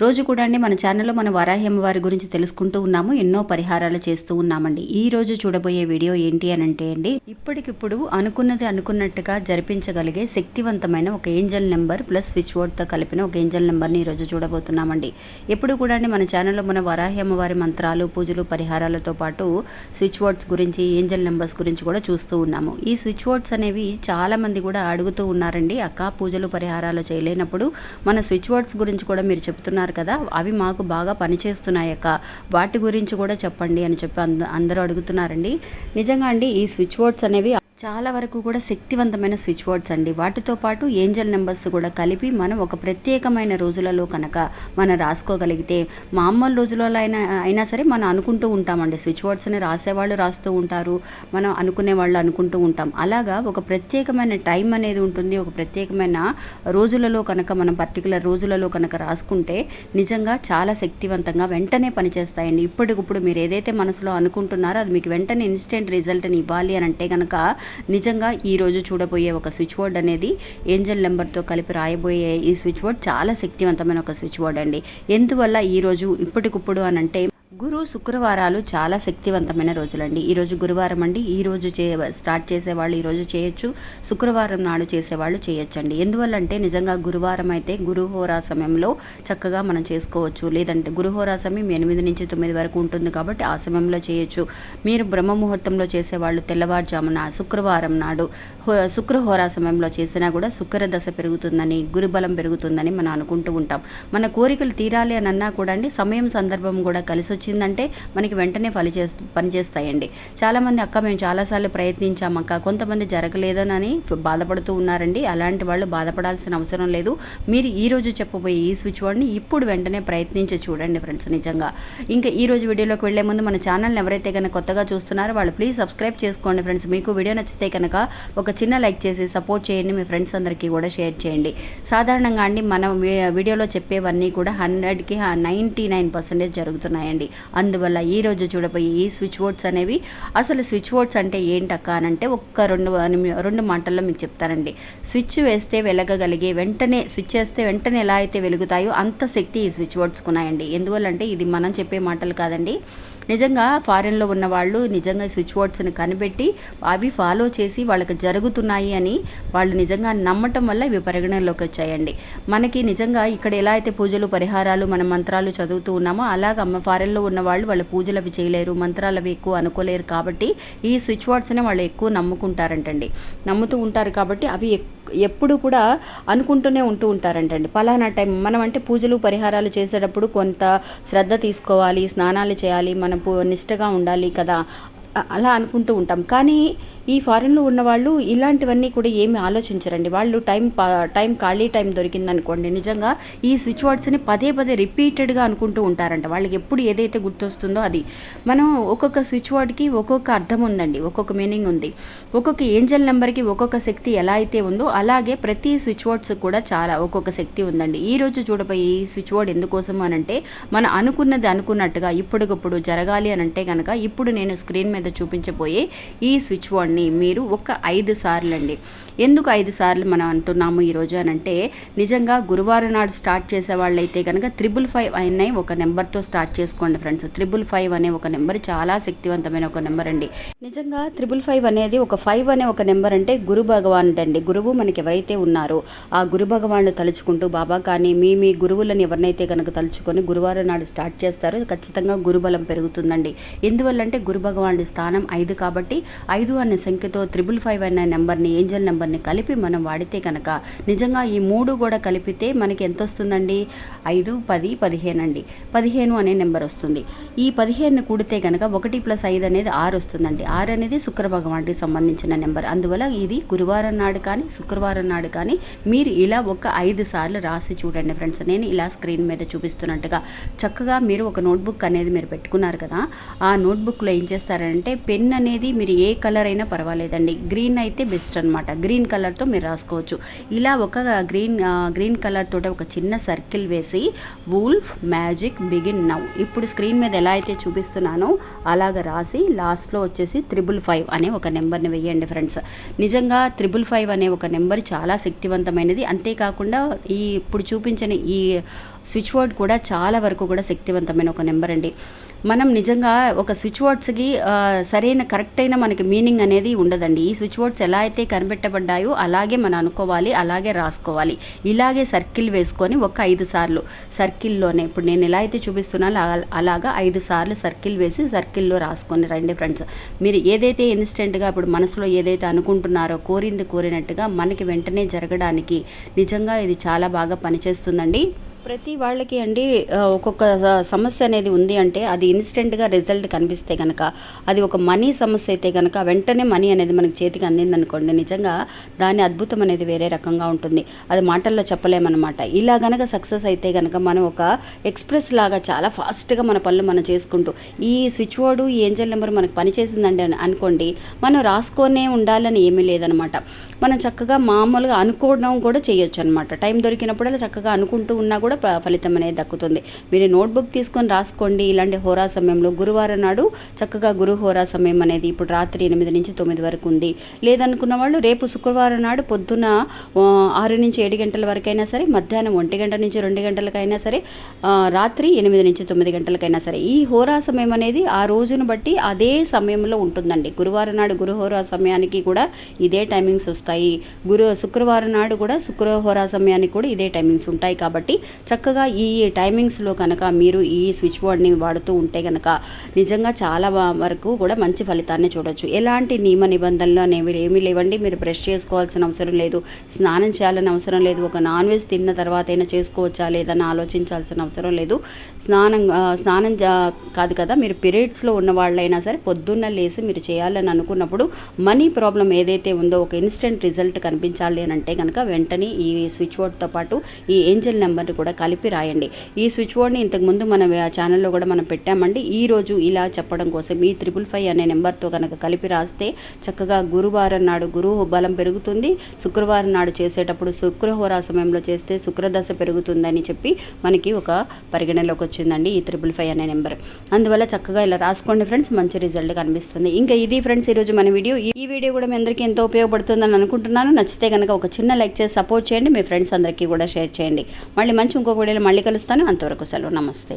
రోజు కూడా అండి మన ఛానల్లో మన వరాహి అమ్మవారి గురించి తెలుసుకుంటూ ఉన్నాము ఎన్నో పరిహారాలు చేస్తూ ఉన్నామండి. ఈ రోజు చూడబోయే వీడియో ఏంటి అని అంటే అండి ఇప్పటికిప్పుడు అనుకున్నది అనుకున్నట్టుగా జరిపించగలిగే శక్తివంతమైన ఒక ఏంజల్ నెంబర్ ప్లస్ స్విచ్ బోర్డ్తో కలిపిన ఒక ఏంజల్ నెంబర్ని ఈరోజు చూడబోతున్నామండి. ఎప్పుడు కూడా అండి మన ఛానల్లో మన వరాహి అమ్మవారి మంత్రాలు పూజలు పరిహారాలతో పాటు స్విచ్ బోర్డ్స్ గురించి ఏంజల్ నెంబర్స్ గురించి కూడా చూస్తూ ఉన్నాము. ఈ స్విచ్ బోర్డ్స్ అనేవి చాలామంది కూడా అడుగుతూ ఉన్నారండి అక్క పూజలు పరిహారాలు చేయలేనప్పుడు మన స్విచ్ బోర్డ్స్ గురించి కూడా మీరు చెప్తున్నారు కదా అవి మాకు బాగా పనిచేస్తున్నాయి అక్క వాటి గురించి కూడా చెప్పండి అని చెప్పి అంద అందరూ అడుగుతున్నారండి. నిజంగా అండి ఈ స్విచ్ బోర్డ్స్ అనేవి చాలా వరకు కూడా శక్తివంతమైన స్విచ్ బోర్డ్స్ అండి. వాటితో పాటు ఏంజల్ నెంబర్స్ కూడా కలిపి మనం ఒక ప్రత్యేకమైన రోజులలో కనుక మనం రాసుకోగలిగితే మామూలు రోజులలో అయినా అయినా సరే మనం అనుకుంటూ ఉంటామండి. స్విచ్ బోర్డ్స్ని రాసేవాళ్ళు రాస్తూ ఉంటారు మనం అనుకునే వాళ్ళు అనుకుంటూ ఉంటాం. అలాగా ఒక ప్రత్యేకమైన టైం అనేది ఉంటుంది. ఒక ప్రత్యేకమైన రోజులలో కనుక మనం పర్టికులర్ రోజులలో కనుక రాసుకుంటే నిజంగా చాలా శక్తివంతంగా వెంటనే పనిచేస్తాయండి. ఇప్పటికిప్పుడు మీరు ఏదైతే మనసులో అనుకుంటున్నారో అది మీకు వెంటనే ఇన్స్టెంట్ రిజల్ట్ని ఇవ్వాలి అని అంటే కనుక నిజంగా ఈరోజు చూడబోయే ఒక స్విచ్ బోర్డ్ అనేది ఏంజల్ నెంబర్తో కలిపి రాయబోయే ఈ స్విచ్ బోర్డ్ చాలా శక్తివంతమైన ఒక స్విచ్ బోర్డ్ అండి. ఎందువల్ల ఈరోజు ఇప్పటికిప్పుడు అని అంటే గురు శుక్రవారాలు చాలా శక్తివంతమైన రోజులండి. ఈరోజు గురువారం అండి. ఈరోజు చే స్టార్ట్ చేసేవాళ్ళు ఈరోజు చేయొచ్చు. శుక్రవారం నాడు చేసేవాళ్ళు చేయొచ్చండి. ఎందువల్లంటే నిజంగా గురువారం అయితే గురుహోరా సమయంలో చక్కగా మనం చేసుకోవచ్చు. లేదంటే గురుహోరా సమయం ఎనిమిది నుంచి తొమ్మిది వరకు ఉంటుంది కాబట్టి ఆ సమయంలో చేయొచ్చు. మీరు బ్రహ్మ ముహూర్తంలో చేసేవాళ్ళు తెల్లవారుజామున శుక్రవారం నాడు హో- శుక్రహోరా సమయంలో చేసినా కూడా శుక్ర దశ పెరుగుతుందని గురుబలం పెరుగుతుందని మనం అనుకుంటూ ఉంటాం. మన కోరికలు తీరాలి అని అన్నా కూడా అండి సమయం సందర్భం కూడా కలిసి వచ్చి వచ్చిందంటే మనకి వెంటనే పని చేస్తూ పనిచేస్తాయండి చాలామంది అక్క మేము చాలాసార్లు ప్రయత్నించామక్క కొంతమంది జరగలేదనని బాధపడుతూ ఉన్నారండి. అలాంటి వాళ్ళు బాధపడాల్సిన అవసరం లేదు. మీరు ఈరోజు చెప్పబోయే ఈ స్విచ్ బోర్డ్ని ఇప్పుడు వెంటనే ప్రయత్నించి చూడండి ఫ్రెండ్స్ నిజంగా. ఇంకా ఈరోజు వీడియోలోకి వెళ్ళే ముందు మన ఛానల్ని ఎవరైతే కనుక కొత్తగా చూస్తున్నారో వాళ్ళు ప్లీజ్ సబ్స్క్రైబ్ చేసుకోండి ఫ్రెండ్స్. మీకు వీడియో నచ్చితే కనుక ఒక చిన్న లైక్ చేసి సపోర్ట్ చేయండి. మీ ఫ్రెండ్స్ అందరికీ కూడా షేర్ చేయండి. సాధారణంగా అండి మనం వీడియోలో చెప్పేవన్నీ కూడా హండ్రెడ్కి నైంటీ నైన్ పర్సెంటేజ్ జరుగుతున్నాయండి. అందువల్ల ఈ రోజు చూడబోయే ఈ స్విచ్ బోర్డ్స్ అనేవి అసలు స్విచ్ బోర్డ్స్ అంటే ఏంటక్క అని అంటే ఒక్క రెండు రెండు మాటల్లో మీకు చెప్తానండి. స్విచ్ వేస్తే వెలగగలిగే వెంటనే స్విచ్ వేస్తే వెంటనే ఎలా అయితే వెలుగుతాయో అంత శక్తి ఈ స్విచ్ బోర్డ్స్కి ఉన్నాయండి ఎందువల్లంటే ఇది మనం చెప్పే మాటలు కాదండి. నిజంగా ఫారెన్లో ఉన్న వాళ్ళు నిజంగా స్విచ్ బోర్డ్స్ని కనిపెట్టి అవి ఫాలో చేసి వాళ్ళకి జరుగుతున్నాయి అని వాళ్ళు నిజంగా నమ్మటం వల్ల ఇవి పరిగణనలోకి వచ్చాయండి. మనకి నిజంగా ఇక్కడ ఎలా అయితే పూజలు పరిహారాలు మన మంత్రాలు చదువుతూ ఉన్నామో అలాగ అమ్మ ఫారెన్లో ఉన్న వాళ్ళు వాళ్ళ పూజలు అవి చేయలేరు మంత్రాలు అవి ఎక్కువ అనుకోలేరు కాబట్టి ఈ స్విచ్ బోర్డ్స్ని వాళ్ళు ఎక్కువ నమ్ముకుంటారంటండి. నమ్ముతూ ఉంటారు కాబట్టి అవి ఎక్- ఎప్పుడు కూడా అనుకుంటూనే ఉంటూ ఉంటారంటండి. పలానా టైం మనం అంటే పూజలు పరిహారాలు చేసేటప్పుడు కొంత శ్రద్ధ తీసుకోవాలి స్నానాలు చేయాలి మన మనం నిష్టగా ఉండాలి కదా. అలా అనుకుంటూ ఉంటాం. కానీ ఈ ఫారెన్లో ఉన్నవాళ్ళు ఇలాంటివన్నీ కూడా ఏమి ఆలోచించరండి. వాళ్ళు టైం టైం ఖాళీ టైం దొరికిందనుకోండి నిజంగా ఈ స్విచ్ వర్డ్స్ని పదే పదే రిపీటెడ్గా అనుకుంటూ ఉంటారంట. వాళ్ళకి ఎప్పుడు ఏదైతే గుర్తొస్తుందో అది. మనం ఒక్కొక్క స్విచ్ వర్డ్కి ఒక్కొక్క అర్థం ఉందండి ఒక్కొక్క మీనింగ్ ఉంది. ఒక్కొక్క ఏంజల్ నెంబర్కి ఒక్కొక్క శక్తి ఎలా అయితే ఉందో అలాగే ప్రతి స్విచ్ వర్డ్స్ కూడా చాలా ఒక్కొక్క శక్తి ఉందండి. ఈ రోజు చూడబోయే ఈ స్విచ్ వర్డ్ ఎందుకోసం అని అంటే మనం అనుకున్నది అనుకున్నట్టుగా ఇప్పటికప్పుడు జరగాలి అని అంటే కనుక ఇప్పుడు నేను స్క్రీన్ మీద చూపించబోయే ఈ స్విచ్ బోర్డ్ని మీరు ఒక ఐదు సార్లు అండి ఎందుకు ఐదు సార్లు మనం అంటున్నాము ఈరోజు అని అంటే నిజంగా గురువారం నాడు స్టార్ట్ చేసే వాళ్ళైతే కనుక త్రిబుల్ ఫైవ్ అనే ఒక నెంబర్తో స్టార్ట్ చేసుకోండి ఫ్రెండ్స్. త్రిబుల్ ఫైవ్ అనే ఒక నెంబర్ చాలా శక్తివంతమైన ఒక నెంబర్ అండి. నిజంగా త్రిబుల్ ఫైవ్ అనేది ఒక ఫైవ్ అనే ఒక నెంబర్ అంటే గురు భగవాన్ అండి గురువు మనకి ఎవరైతే ఉన్నారో ఆ గురు భగవాన్ని తలుచుకుంటూ బాబా కానీ మీ మీ గురువులను ఎవరినైతే కనుక తలుచుకొని గురువారం నాడు స్టార్ట్ చేస్తారో ఖచ్చితంగా గురుబలం పెరుగుతుందండి. ఎందువల్లంటే గురు భగవానుడి స్థానం ఐదు కాబట్టి ఐదు అనే సంఖ్యతో త్రిబుల్ ఫైవ్ అనే నెంబర్ని ఏంజల్ నెంబర్ని కలిపి మనం వాడితే కనుక నిజంగా ఈ మూడు కూడా కలిపితే మనకి ఎంత వస్తుందండి? ఐదు పది పదిహేను అండి. పదిహేను అనే నెంబర్ వస్తుంది. ఈ పదిహేను కూడితే కనుక ఒకటి ప్లస్ ఐదు అనేది ఆరు వస్తుందండి. ఆరు అనేది శుక్ర భగవానుడికి సంబంధించిన నెంబర్. అందువల్ల ఇది గురువారం నాడు కానీ శుక్రవారం నాడు కానీ మీరు ఇలా ఒక ఐదు సార్లు రాసి చూడండి ఫ్రెండ్స్. నేను ఇలా స్క్రీన్ మీద చూపిస్తున్నట్టుగా చక్కగా మీరు ఒక నోట్బుక్ అనేది మీరు పెట్టుకున్నారు కదా ఆ నోట్బుక్లో ఏం చేస్తారంటే పెన్ అనేది మీరు ఏ కలర్ అయినా పర్వాలేదండి. గ్రీన్ అయితే బెస్ట్ అనమాట గ్రీన్ కలర్తో మీరు రాసుకోవచ్చు. ఇలా ఒక గ్రీన్ గ్రీన్ కలర్ తోటి ఒక చిన్న సర్కిల్ వేసి వూల్ఫ్ మ్యాజిక్ బిగిన్ నౌ. ఇప్పుడు స్క్రీన్ మీద ఎలా అయితే చూపిస్తున్నానో అలాగ రాసి లాస్ట్లో వచ్చేసి త్రిబుల్ ఫైవ్ అనే ఒక నెంబర్ని వేయండి ఫ్రెండ్స్. నిజంగా త్రిబుల్ ఫైవ్ అనే ఒక నెంబర్ చాలా శక్తివంతమైనది. అంతేకాకుండా ఈ ఇప్పుడు చూపించిన ఈ స్విచ్ బోర్డ్ కూడా చాలా వరకు కూడా శక్తివంతమైన ఒక నెంబర్ అండి. మనం నిజంగా ఒక స్విచ్ బోర్డ్స్కి సరైన కరెక్ట్ అయిన మనకి మీనింగ్ అనేది ఉండదండి. ఈ స్విచ్ బోర్డ్స్ ఎలా అయితే కనిపెట్టబడ్డాయో అలాగే మనం అనుకోవాలి అలాగే రాసుకోవాలి. ఇలాగే సర్కిల్ వేసుకొని ఒక ఐదు సార్లు సర్కిల్లోనే ఇప్పుడు నేను ఎలా అయితే చూపిస్తున్నానో అలా- అలాగా ఐదు సార్లు సర్కిల్ వేసి సర్కిల్లో రాసుకొని రండి ఫ్రెండ్స్ మీరు ఏదైతే ఇన్స్టెంట్గా ఇప్పుడు మనసులో ఏదైతే అనుకుంటున్నారో కోరింది కోరినట్టుగా మనకి వెంటనే జరగడానికి నిజంగా ఇది చాలా బాగా పనిచేస్తుందండి. ప్రతి వాళ్ళకి అండి ఒక్కొక్క సమస్య అనేది ఉంది అంటే అది ఇన్స్టెంట్గా రిజల్ట్ కనిపిస్తే కనుక అది ఒక మనీ సమస్య అయితే కనుక వెంటనే మనీ అనేది మనకి చేతికి అందింది అనుకోండి నిజంగా దాని అద్భుతం అనేది వేరే రకంగా ఉంటుంది. అది మాటల్లో చెప్పలేమన్నమాట. ఇలా గనక సక్సెస్ అయితే కనుక మనం ఒక ఎక్స్ప్రెస్ లాగా చాలా ఫాస్ట్గా మన పనులు మనం చేసుకుంటూ ఈ స్విచ్ బోర్డు ఈ ఏంజల్ నెంబర్ మనకు పనిచేసిందండి అని అనుకోండి మనం రాసుకొనే ఉండాలని ఏమీ లేదనమాట మనం చక్కగా మామూలుగా అనుకోవడం కూడా చేయొచ్చు అనమాట టైం దొరికినప్పుడల్లా చక్కగా అనుకుంటూ ఉన్నా కూడా కూడా ఫలితం అనేది దక్కుతుంది. మీరు నోట్బుక్ తీసుకొని రాసుకోండి. ఇలాంటి హోరా సమయంలో గురువారం నాడు చక్కగా గురు హోరా సమయం అనేది ఇప్పుడు రాత్రి ఎనిమిది నుంచి తొమ్మిది వరకు ఉంది. లేదనుకున్న వాళ్ళు రేపు శుక్రవారం నాడు పొద్దున ఆరు నుంచి ఏడు గంటల వరకైనా సరే మధ్యాహ్నం ఒంటి గంట నుంచి రెండు గంటలకైనా సరే రాత్రి ఎనిమిది నుంచి తొమ్మిది గంటలకైనా సరే ఈ హోరా సమయం అనేది ఆ రోజును బట్టి అదే సమయంలో ఉంటుందండి. గురువారం నాడు గురు హోరా సమయానికి కూడా ఇదే టైమింగ్స్ వస్తాయి. గురు శుక్రవారం నాడు కూడా శుక్ర హోరా సమయానికి కూడా ఇదే టైమింగ్స్ ఉంటాయి. కాబట్టి చక్కగా ఈ టైమింగ్స్లో కనుక మీరు ఈ స్విచ్ బోర్డ్ని వాడుతూ ఉంటే కనుక నిజంగా చాలా వరకు కూడా మంచి ఫలితాన్ని చూడొచ్చు. ఎలాంటి నియమ నిబంధనలు అనేవి ఏమీ లేవండి. మీరు బ్రష్ చేసుకోవాల్సిన అవసరం లేదు. స్నానం చేయాలని అవసరం లేదు. ఒక నాన్ వెజ్ తిన్న తర్వాత అయినా చేసుకోవచ్చా లేదని ఆలోచించాల్సిన అవసరం లేదు. స్నానం స్నానం కాదు కదా. మీరు పీరియడ్స్లో ఉన్న వాళ్ళైనా సరే పొద్దున్న లేసి మీరు చేయాలని అనుకున్నప్పుడు మనీ ప్రాబ్లం ఏదైతే ఉందో ఒక ఇన్స్టెంట్ రిజల్ట్ కనిపించాలి అని అంటే కనుక వెంటనే ఈ స్విచ్ బోర్డ్తో పాటు ఈ ఏంజల్ నెంబర్ని కూడా కలిపి రాయండి. ఈ స్విచ్ బోర్డ్ని ఇంతకుముందు మన ఛానల్లో కూడా మనం పెట్టామండి. ఈ రోజు ఇలా చెప్పడం కోసం ఈ త్రిపుల్ ఫైవ్ అనే నెంబర్తో కనుక కలిపి రాస్తే చక్కగా గురువారం నాడు గురువు బలం పెరుగుతుంది. శుక్రవారం నాడు చేసేటప్పుడు శుక్రహోరా సమయంలో చేస్తే శుక్రదశ పెరుగుతుందని చెప్పి మనకి ఒక పరిగణలోకి వచ్చిందండి ఈ త్రిపుల్ ఫైవ్ అనే నెంబర్ అందువల్ల చక్కగా ఇలా రాసుకోండి ఫ్రెండ్స్ మంచి రిజల్ట్ కనిపిస్తుంది. ఇంకా ఇది ఫ్రెండ్స్ ఈరోజు మన వీడియో. ఈ వీడియో కూడా మీ అందరికీ ఎంతో ఉపయోగపడుతుందని అనుకుంటున్నాను. నచ్చితే కనుక ఒక చిన్న లైక్ చేసి సపోర్ట్ చేయండి. మీ ఫ్రెండ్స్ అందరికీ కూడా షేర్ చేయండి. మళ్ళీ మంచి ఇంకొక వీడియోలో మళ్ళీ కలుస్తాను. అంతవరకు సెలవు. నమస్తే.